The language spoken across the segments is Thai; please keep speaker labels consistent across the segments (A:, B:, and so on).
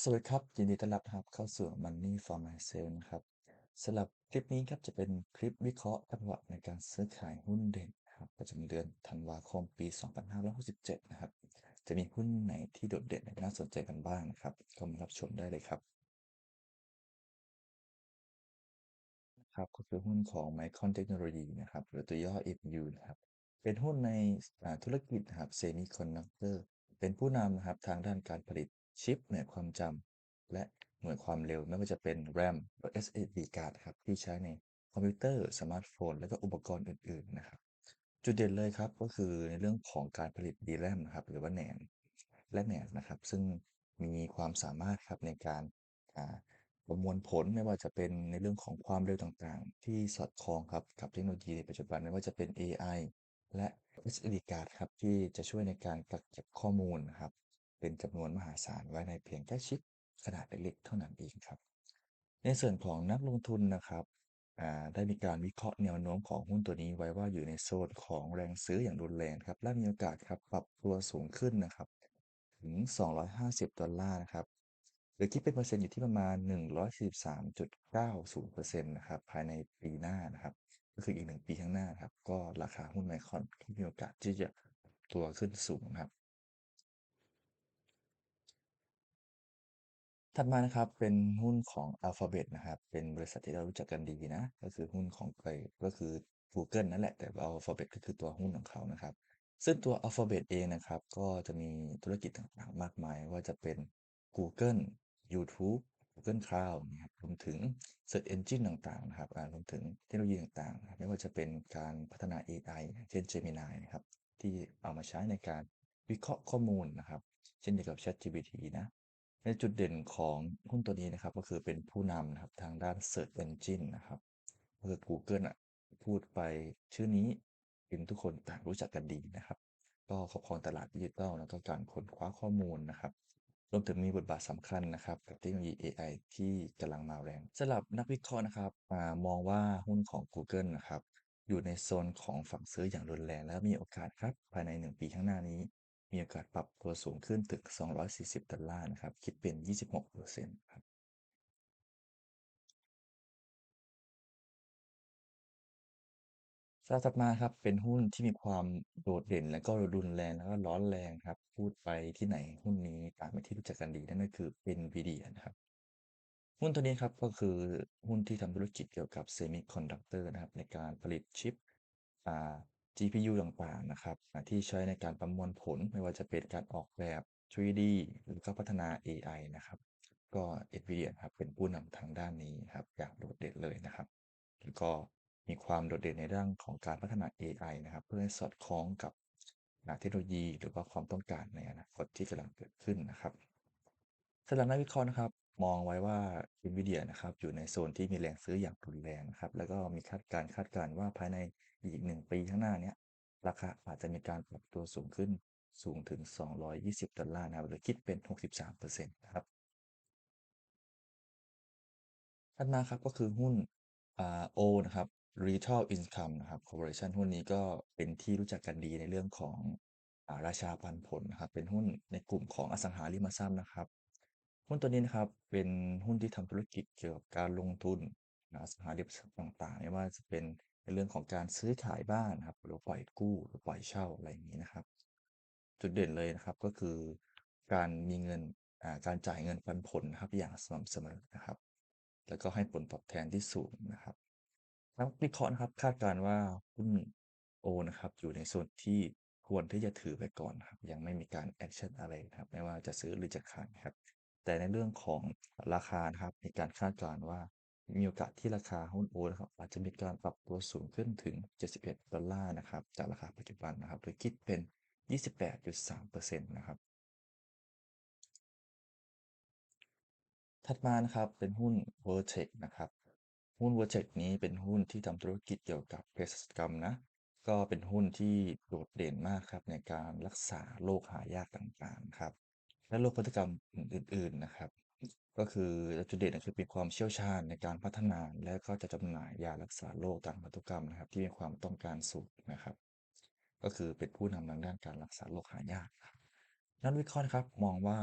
A: สวัสดีครับ ยินดีต้อนรับครับเข้าสู่ Money for Myself นะครับสำหรับคลิปนี้ครับจะเป็นคลิปวิเคราะห์จังหวะในการซื้อขายหุ้นเด่นนะครับประจำเดือนธันวาคมปี 2567 นะครับ จะมีหุ้นไหนที่โดดเด่นและน่าสนใจกันบ้างนะครับก็มารับชมได้เลยครับครับก็คือหุ้นของ Micron Technology นะครับหรือตัวย่อ MU นะครับเป็นหุ้นในธุรกิจนะครับ Semiconductor เป็นผู้นำนะครับทางด้านการผลิต ชิปหน่วยความจำและหน่วยความเร็วไม่ว่าจะเป็น RAM หรือ SSD card ครับที่ใช้ในคอมพิวเตอร์สมาร์ทโฟน และก็อุปกรณ์อื่นๆนะครับ จุดเด่นเลยครับก็คือในเรื่องของการผลิต DRAM นะครับหรือว่า NAND และ NAND นะครับ ซึ่งมีความสามารถครับในการประมวลผลไม่ว่าจะเป็นในเรื่องของความเร็วต่างๆ ที่สอดคล้องครับกับเทคโนโลยีในปัจจุบันไม่ว่าจะเป็น AI และ SSD card ครับที่จะช่วยในการกักเก็บข้อมูลนะครับ เป็นจำนวนมหาศาลไว้ในเพียงแค่ชิปขนาดเล็กๆเท่านั้นเองครับ ในส่วนของนักลงทุนนะครับได้มีการวิเคราะห์แนวโน้มของหุ้นตัวนี้ไว้ว่าอยู่ในโซนของแรงซื้ออย่างรุนแรงครับ และมีโอกาสครับปรับตัวสูงขึ้นนะครับ ถึง 250 ดอลลาร์นะครับหรือคิดเป็นเปอร์เซ็นต์อยู่ที่ประมาณ 143.90%นะครับภายในปีหน้านะครับ ก็คืออีกหนึ่งปีข้างหน้าครับ ก็ราคาหุ้นไมคอนที่มีโอกาสที่จะตัวขึ้นสูงครับ ถัดมานะครับเป็นหุ้นของ Alphabet นะครับ เป็นบริษัทที่เรารู้จักกันดีนะ ก็คือหุ้นของไก็คือ Google นั่นแหละ แต่ Alphabet ก็คือตัวหุ้นของเขานะครับ ซึ่งตัว Alphabet เองนะครับ ก็จะมีธุรกิจต่างๆ มากมาย ว่าจะเป็น Google YouTube Google Cloud นะครับรวมถึง Search Engine ต่างๆ นะครับรวมถึงเทคโนโลยีต่างๆ ไม่ว่าจะเป็นการพัฒนา AI เช่น Gemini นะครับ ที่เอามาใช้ในการวิเคราะห์ข้อมูลนะครับ เช่นเดียวกับ ChatGPT นะ ในจุดเด่นของหุ้นตัวนี้นะครับ ก็คือเป็นผู้นำนะครับทางด้าน Search Engine นะครับก็คือ Google อะพูดไปชื่อนี้เป็นทุกคนต่างรู้จักกันดีนะครับ ก็ครอบครองตลาดดิจิทัลแล้วก็การค้นคว้าข้อมูลนะครับรวมถึงมีบทบาทสำคัญนะครับ กับเทคโนโลยี AI ที่กำลังมาแรงสำหรับนักวิเคราะห์นะครับมองว่าหุ้นของ Google นะครับ อยู่ในโซนของฝั่งซื้ออย่างรุนแรง และมีโอกาสครับ ภายใน 1 ปีข้างหน้านี้ มีโอกาสปรับตัวสูงขึ้นถึง 240 ดอลลาร์นะครับ คิดเป็น 26%ครับสถัดมาครับเป็นหุ้นที่มีความโดดเด่น และก็รุนแรงแล้วก็ร้อนแรงครับ พูดไปที่ไหนหุ้นนี้ต่างเป็นที่รู้จักกันดีนั่นก็คือ NVIDIA นะครับ หุ้นตัวนี้ครับก็คือหุ้นที่ทำธุรกิจเกี่ยวกับเซมิคอนดักเตอร์นะครับ ในการผลิตชิป GPU ต่างๆนะครับที่ใช้ในการประมวลผลไม่ว่าจะเป็นการออกแบบ 3D หรือก็พัฒนา AI นะครับ ก็ NVIDIA ครับเป็นผู้นำทางด้านนี้ครับอย่างโดดเด่นเลยนะครับ แล้วก็มีความโดดเด่นในเรื่องของการพัฒนา AI นะครับ เพื่อให้สอดคล้องกับเทคโนโลยี หรือว่าความต้องการในอนาคตที่กำลังเกิดขึ้นนะครับสำหรับนักวิเคราะห์นะครับ มองไว้ว่า NVIDIA นะครับ อยู่ในโซนที่มีแรงซื้ออย่างรุนแรงนะครับ แล้วก็มีคาดการคาดการว่าภายในอีก 1 ปีข้างหน้านี้ราคาอาจจะมีการปรับตัวสูงขึ้นสูงถึง 220 ดอลลาร์นะครับ หรือคิดเป็น 63%นะครับถัดมาครับก็คือหุ้นโอนะครับ Retail Income นะครับ Corporation หุ้นนี้ก็เป็นที่รู้จักกันดีในเรื่องของราชาปันผลนะครับ เป็นหุ้นในกลุ่มของอสังหาริมทรัพย์นะครับ หุ้นตัวนี้นะครับเป็นหุ้นที่ทำธุรกิจเกี่ยวกับการลงทุนอสังหาริมทรัพย์ต่างๆไม่ว่าจะเป็นในเรื่องของการซื้อขายบ้านครับหรือปล่อยกู้หรือปล่อยเช่าอะไรอย่างนี้นะครับ จุดเด่นเลยนะครับก็คือการมีเงินการจ่ายเงินปันผลนะครับอย่างสม่ำเสมอนะครับ แล้วก็ให้ผลตอบแทนที่สูงนะครับนักวิเคราะห์นะครับคาดการว่าหุ้นโอนะครับ อยู่ในโซนที่ควรที่จะถือไปก่อนครับ ยังไม่มีการแอคชั่นอะไรนะครับ ไม่ว่าจะซื้อหรือจะขายครับ แต่ในเรื่องของราคานะครับมีการคาดการณ์ว่า มีโอกาสที่ราคาหุ้นโอนะครับอาจจะมีการปรับตัวสูงขึ้นถึง 71 ดอลลาร์นะครับจากราคาปัจจุบันนะครับโดยคิดเป็น 28.3%นะครับถัดมานะครับเป็นหุ้น Vertex นะครับหุ้น Vertex นี้เป็นหุ้นที่ทำธุรกิจเกี่ยวกับเภสัชกรรมนะก็เป็นหุ้นที่โดดเด่นมากครับในการรักษาโรคหายากต่างๆครับ และโรคพันธุกรรมอื่น ๆ นะครับ ก็คือจุดเด่นคือเป็นความเชี่ยวชาญในการพัฒนา และก็จะจำหน่ายยารักษาโรคทางพันธุกรรมนะครับ ที่มีความต้องการสูงนะครับ ก็คือเป็นผู้นำทางด้านการรักษาโรคหายากนักวิเคราะห์ครับมองว่า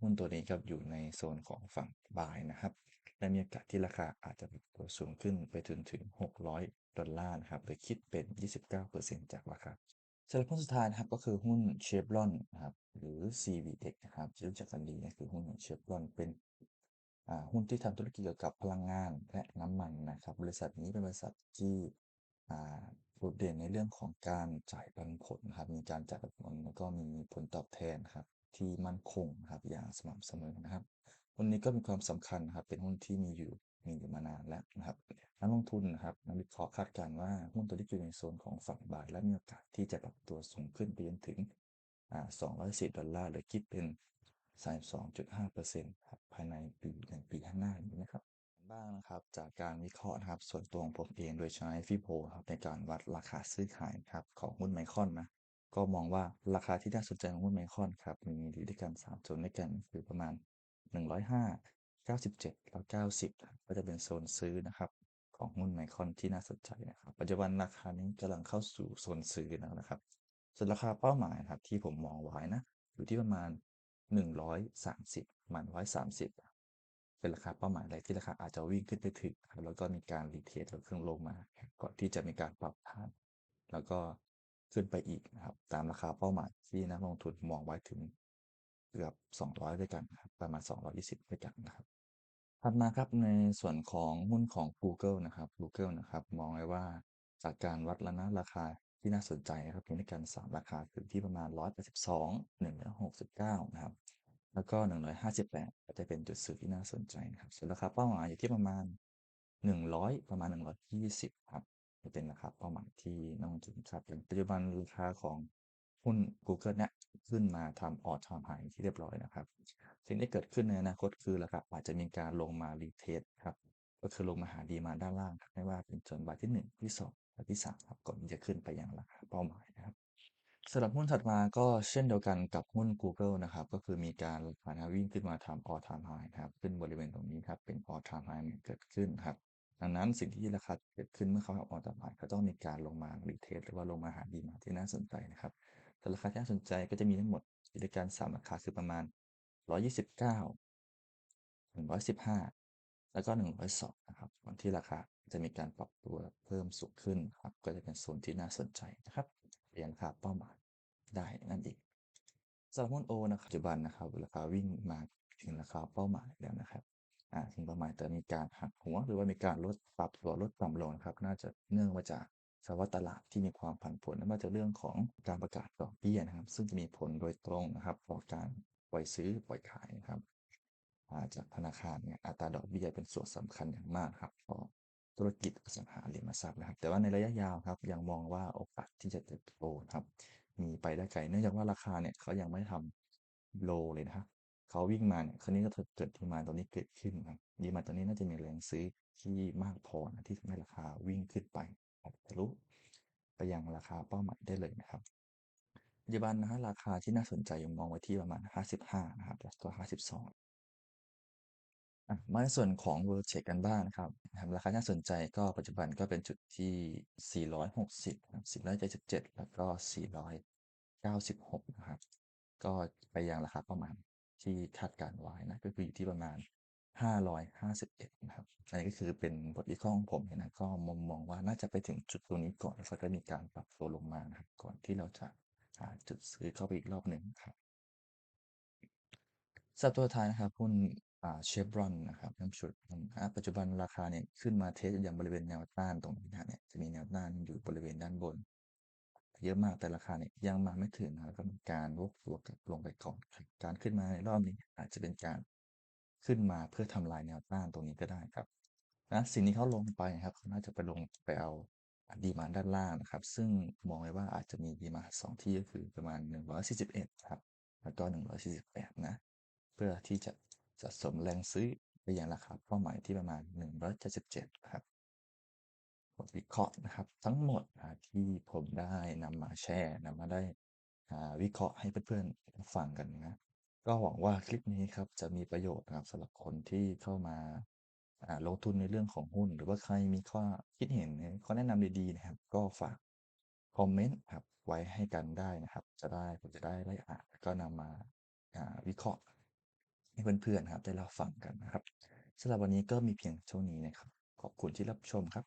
A: หุ้นตัวนี้ครับอยู่ในโซนของฝั่ง buy นะครับ และมีโอกาสที่ราคาอาจจะปรับตัวสูงขึ้นไปถึงถึง 600 ดอลลาร์นะครับโดยคิดเป็น 29%จากราคา สำหรับหุ้นสุดท้ายนะครับก็คือหุ้น Chevron นะครับหรือ CVX นะครับที่รู้จักกันดีนะคือหุ้นของ Chevron เป็นหุ้นที่ทำธุรกิจเกี่ยวกับพลังงานและน้ำมันนะครับบริษัทนี้เป็นบริษัทที่โดดเด่นในเรื่องของการจ่ายปันผลนะครับมีการจ่ายปันผลแล้วก็มีผลตอบแทนครับที่มั่นคงครับอย่างสม่ำเสมอนะครับหุ้นนี้ก็มีความสำคัญครับเป็นหุ้นที่มีอยู่ มีอยู่มานานแล้วนะครับนักลงทุนนะครับนักวิเคราะห์คาดการณ์ว่าหุ้นตัวนี้อยู่ในโซนของฝั่งบายและมีโอกาสที่จะปรับตัวสูงขึ้นไปจนถึงอ่า210ดอลลาร์หรือคิดเป็น32.5%ครับภายในปีหนึ่งปีข้างหน้านี้นะครับบ้างนะครับจากการวิเคราะห์นะครับส่วนตัวของผมเองโดยใช้ฟิโบครับในการวัดราคาซื้อขายครับของหุ้นไมคอนนะก็มองว่าราคาที่น่าสนใจของหุ้นไมคอนครับมีอยู่ด้วยกัน3โซนด้วยกันคือประมาณ 105 97 แล้ว 90ครับก็จะเป็นโซนซื้อนะครับ ของหุ้นไมคอนที่น่าสนใจนะครับ ปัจจุบันราคานี้กำลังเข้าสู่โซนซื้อแล้วนะครับ ส่วนราคาเป้าหมายครับที่ผมมองไว้นะ อยู่ที่ประมาณ 130ประมาณ130 เป็นราคาเป้าหมายแรที่ราคาอาจจะวิ่งขึ้นไปถึงครับแล้วก็มีการรีเทสแล้วเครื่องลงมา ก่อนที่จะมีการปรับฐาน แล้วก็ขึ้นไปอีกนะครับ ตามราคาเป้าหมายที่นักลงทุนมองไว้ถึง เกือบ 200 ด้วยกันครับประมาณ 220 ด้วยกันนะครับถัดมาครับในส่วนของหุ้นของ Google นะครับ Google นะครับมองไว้ว่าจากการวัดแล้วนะราคาที่น่าสนใจนะครับมีด้วยกัน 3 ราคาคือที่ประมาณ 182 169 นะครับ แล้วก็ 158 ก็จะเป็นจุดซื้อที่น่าสนใจนะครับส่วนราคาเป้าหมายอยู่ที่ประมาณ 100 ประมาณ 120 ครับจะเป็นราคาเป้าหมายที่นักลงทุนคาดการณ์ปัจจุบันราคาของหุ้น Google เนี่ย ขึ้นมาทำ all time high ที่เรียบร้อยนะครับ สิ่งที่เกิดขึ้นในอนาคตคือราคาอาจจะมีการลงมา retest ครับก็คือลงมาหาดีมาด้านล่างครับไม่ว่าเป็นส่วนบาทที่ 1 ที่2และที่3ครับก่อนที่จะขึ้นไปยังราคาเป้าหมายนะครับสำหรับหุ้นถัดมาก็เช่นเดียวกันกับหุ้น Google นะครับ ก็คือมีการราคาวิ่งขึ้นมาทำ all time high นะครับขึ้นบริเวณตรงนี้ครับเป็น all time high เกิดขึ้นครับดังนั้นสิ่งที่ราคาเกิดขึ้นเมื่อเขาทำ all time high ก็ต้องมีการลงมา retest หรือว่าลงมาหาดีมาที่น่าสนใจนะครับ แต่ราคาที่น่าสนใจก็จะมีทั้งหมดอยู่ด้วยกัน3ราคาคือประมาณ 129 115 แล้วก็ 102 นะครับก่อนที่ราคาจะมีการปรับตัวเพิ่มสูงขึ้นครับก็จะเป็นโซนที่น่าสนใจนะครับเรียนค่าเป้าหมายได้นั่นเองสำหรับหุ้นโอนะครับปัจจุบันนะครับราคาวิ่งมาถึงราคาเป้าหมายแล้วนะครับอ่าถึงเป้าหมายแต่มีการหักหัวหรือว่ามีการลดปรับตัวลดต่ำลงครับ น่าจะเนื่องมาจาก สภาวะตลาดที่มีความผันผวนไม่ว่าจะเรื่องของการประกาศดอกเบี้ยนะครับ ซึ่งจะมีผลโดยตรงนะครับต่อการปล่อยซื้อปล่อยขายนะครับจากธนาคารเนี่ยอัตราดอกเบี้ยเป็นส่วนสำคัญอย่างมากครับต่อธุรกิจอสังหาริมทรัพย์นะครับ แต่ว่าในระยะยาวครับยังมองว่าโอกาสที่จะเติบโตครับ มีไปได้ไกลเนื่องจากว่าราคาเนี่ยเขายังไม่ทำโลเลยนะครับเขาวิ่งมาเนี่ยคราวนี้ก็เกิดดีมาตรงนี้เกิดขึ้นครับดีมาตรงนี้น่าจะมีแรงซื้อที่มากพอนะที่ทำให้ราคาวิ่งขึ้นไป ทะลุไปยังราคาเป้าหมายได้เลยนะครับปัจจุบันนะฮะราคาที่น่าสนใจยังมองไว้ที่ประมาณ 55 นะครับแล้วก็52อะมาในส่วนของ World Check กันบ้างนะครับนะครับ ราคาน่าสนใจก็ปัจจุบันก็เป็นจุดที่ 460นะครับ477 แล้วก็ 496 นะครับ ก็ไปยังราคาเป้าหมายที่คาดการไว้นะ ก็คืออยู่ที่ประมาณ 551นะครับอันนี้ก็คือเป็นบทวิเคราะห์ของผมนะก็มองมองว่าน่าจะไปถึงจุดตรงนี้ก่อนแล้วก็มีการปรับตัวลงมานะครับก่อนที่เราจะหาจุดซื้อเข้าไปอีกรอบหนึ่งครับสับตัวท้ายนะครับหุ้นอ่าเชฟรอนนะครับน้ำชุดปัจจุบันราคาเนี่ยขึ้นมาเทสอย่างบริเวณแนวต้านตรงนี้นะเนี่ยจะมีแนวต้านอยู่บริเวณด้านบน เยอะมากแต่ราคาเนี่ยยังมาไม่ถึงนะครับก็มีการวกตัวกลับลงไปก่อนการขึ้นมาในรอบนี้อาจจะเป็นการ ขึ้นมาเพื่อทำลายแนวต้านตรงนี้ก็ได้ครับนะสิ่งนี้เขาลงไปครับเขาน่าจะไปลงไปเอาดีมาด้านล่างนะครับ ซึ่งมองไว้ว่าอาจจะมีดีมาสองที่ก็คือประมาณ 141 ครับ แล้วก็ 148 นะ เพื่อที่จะสะสมแรงซื้อไปอยังราคาเป้าหมายที่ประมาณ 177 ครับบทวิเคราะห์นะครับ ทั้งหมดที่ผมได้นำมาแชร์นำมาได้วิเคราะห์ให้เพื่อนๆฟังกันนะ ก็หวังว่าคลิปนี้ครับจะมีประโยชน์นะครับสำหรับคนที่เข้ามาลงทุนในเรื่องของหุ้น หรือว่าใครมีข้อคิดเห็นข้อแนะนำดีๆนะครับ ก็ฝากคอมเมนต์ครับไว้ให้กันได้นะครับ จะได้ผมจะได้ไล่อ่านก็นำมาวิเคราะห์ให้เพื่อนๆครับได้รับฟังกันนะครับสำหรับวันนี้ก็มีเพียงเท่านี้นะครับ ขอบคุณที่รับชมครับ